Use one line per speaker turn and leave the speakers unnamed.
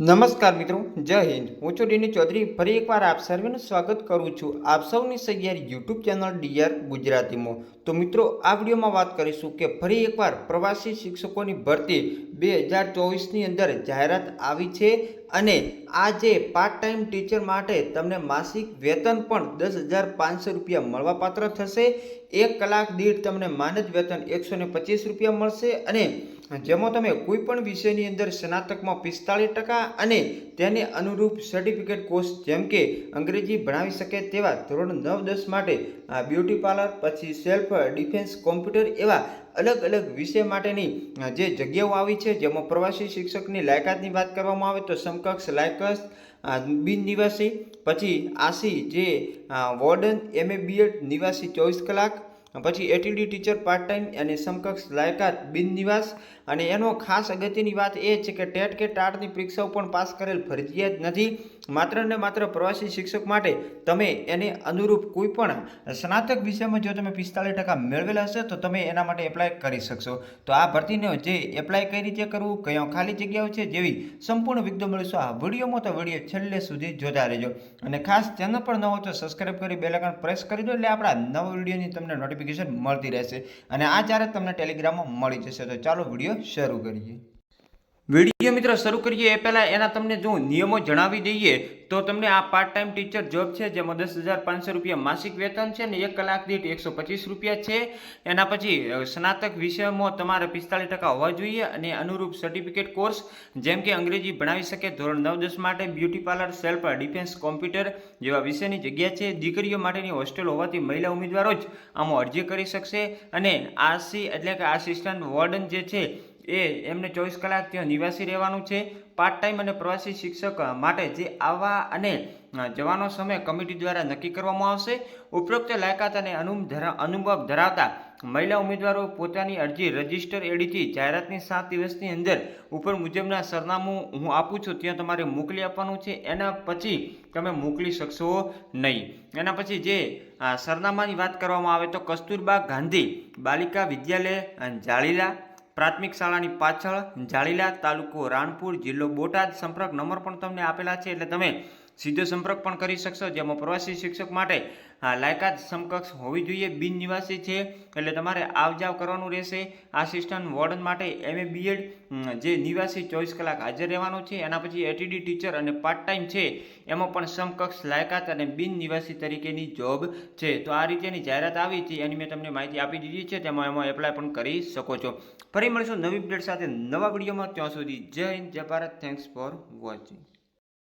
નમસ્કાર મિત્રો, જય હિન્દ. હું છું ડીની ચૌધરી. ફરી એકવાર આપ સર્વેનું સ્વાગત કરું છું આપ સૌની સગિયાર યુટ્યુબ ચેનલ ડીઆર ગુજરાતીમાં. તો મિત્રો, આ વિડીયોમાં વાત કરીશું કે ફરી એકવાર પ્રવાસી શિક્ષકોની ભરતી બે હજાર ચોવીસની અંદર જાહેરાત આવી છે. અને આ જે પાર્ટ ટાઈમ ટીચર માટે તમને માસિક વેતન પણ દસ હજાર પાંચસો રૂપિયા મળવાપાત્ર થશે. એક કલાક દીઠ તમને માનદ વેતન એકસો ને પચીસ રૂપિયા મળશે અને જેમાં તમે કોઈ પણ વિષયની અંદર સ્નાતકમાં પિસ્તાળીસ ટકા અને તેને અનુરૂપ સર્ટિફિકેટ કોર્સ જેમ કે અંગ્રેજી ભણાવી શકે તેવા ધોરણ નવ દસ માટે બ્યુટી પાર્લર પછી સેલ્ફ ડિફેન્સ કોમ્પ્યુટર એવા અલગ અલગ વિષય માટેની જે જગ્યાઓ આવી છે, જેમાં પ્રવાસી શિક્ષકની લાયકાતની વાત કરવામાં આવે તો સમકક્ષ લાયકસ બિન નિવાસી, પછી આસી જે વોર્ડન એમએ બીએડ નિવાસી ચોવીસ કલાક પછી એટીડી ટીચર પાર્ટ ટાઈમ અને સમકક્ષ લાયકાત બિન નિવાસ અને એનો ખાસ અગત્યની વાત એ છે કે ટેટ કે ટાટની પરીક્ષાઓ પણ પાસ કરેલ ફરજિયાત નથી. માત્ર ને માત્ર પ્રવાસી શિક્ષક માટે તમે એને અનુરૂપ કોઈ પણ સ્નાતક વિષયમાં જો તમે પિસ્તાલીસ ટકા મેળવેલા હશે, તો તમે એના માટે એપ્લાય કરી શકશો. તો આ ભરતીને જે એપ્લાય કઈ રીતે કરવું, કયો ખાલી જગ્યાઓ છે, જેવી સંપૂર્ણ વિગતો મળીશું, આ વિડીયોમાં તો વીડિયો છેલ્લે સુધી જોતા રહેજો. અને ખાસ ચેનલ પર ન હોય તો સબસ્ક્રાઈબ કરી બેલ પ્રેસ કરી દો, એટલે આપણા નવા વિડીયોની તમને નોટિફિકેશન મળતી રહેશે. અને આ જ્યારે તમને ટેલિગ્રામમાં મળી જશે તો ચાલો વીડિયો શરૂ કરીએ. વીડિયો મિત્રો શરૂ કરીએ. એ પહેલાં એના તમને જો નિયમો જણાવી દઈએ, તો તમને આ પાર્ટ ટાઈમ ટીચર જોબ છે, જેમાં દસ હજાર પાંચસો રૂપિયા માસિક વેતન છે ને એક કલાક દીઠ એકસો પચીસ રૂપિયા છે. એના પછી સ્નાતક વિષયમાં તમારે પિસ્તાલીસ ટકા હોવા જોઈએ અને અનુરૂપ સર્ટિફિકેટ કોર્સ જેમ કે અંગ્રેજી ભણાવી શકે ધોરણ નવ દસ માટે beauty parlour self defence computer જેવા વિષયની જગ્યા છે. દીકરીઓ માટેની હોસ્ટેલ હોવાથી મહિલા ઉમેદવારો જ આમાં અરજી કરી શકશે. અને આરસી એટલે કે આસિસ્ટન્ટ વોર્ડન જે છે એ એમને ચોવીસ કલાક ત્યાં નિવાસી રહેવાનું છે. પાર્ટ ટાઈમ અને પ્રવાસી શિક્ષક માટે જે આવવા અને જવાનો સમય કમિટી દ્વારા નક્કી કરવામાં આવશે. ઉપરોક્ત લાયકાત અને અનુ- અનુભવ ધરાવતા મહિલા ઉમેદવારો પોતાની અરજી રજિસ્ટર એડીથી જાહેરાતની સાત દિવસની અંદર ઉપર મુજબના સરનામું હું આપું છું. ત્યાં તમારે મોકલી આપવાનું છે. એના પછી તમે મોકલી શકશો નહીં. એના પછી જે સરનામાની વાત કરવામાં આવે તો કસ્તુરબા ગાંધી બાલિકા વિદ્યાલય જાળીલા પ્રાથમિક શાળાની પાછળ જાળીલા તાલુકો રાણપુર જિલ્લો બોટાદ સંપર્ક નંબર પણ તમને આપેલા છે. એટલે તમે સીધો સંપર્ક પણ કરી શકશો, જેમાં પ્રવાસી શિક્ષક માટે, હા, લાયકાત સમકક્ષ હોવી જોઈએ, બિન નિવાસી છે, એટલે તમારે આવ જાવ કરવાનું રહેશે. આસિસ્ટન્ટ વોર્ડન માટે એમએ બીએડ જે નિવાસી ચોવીસ કલાક હાજર રહેવાનું છે, એના પછી એટીડી ટીચર અને પાર્ટ ટાઈમ છે, એમાં પણ સમકક્ષ લાયકાત અને બિન નિવાસી તરીકેની જોબ છે. તો આ રીતેની જાહેરાત આવી હતી એની મેં તમને માહિતી આપી દીધી છે, તેમાં એમાં એપ્લાય પણ કરી શકો છો. ફરી મળીશું નવી અપડેટ સાથે નવા વિડીયોમાં, ત્યાં સુધી જય હિન્દ, જય ભારત થેન્ક્સ ફોર વોચિંગ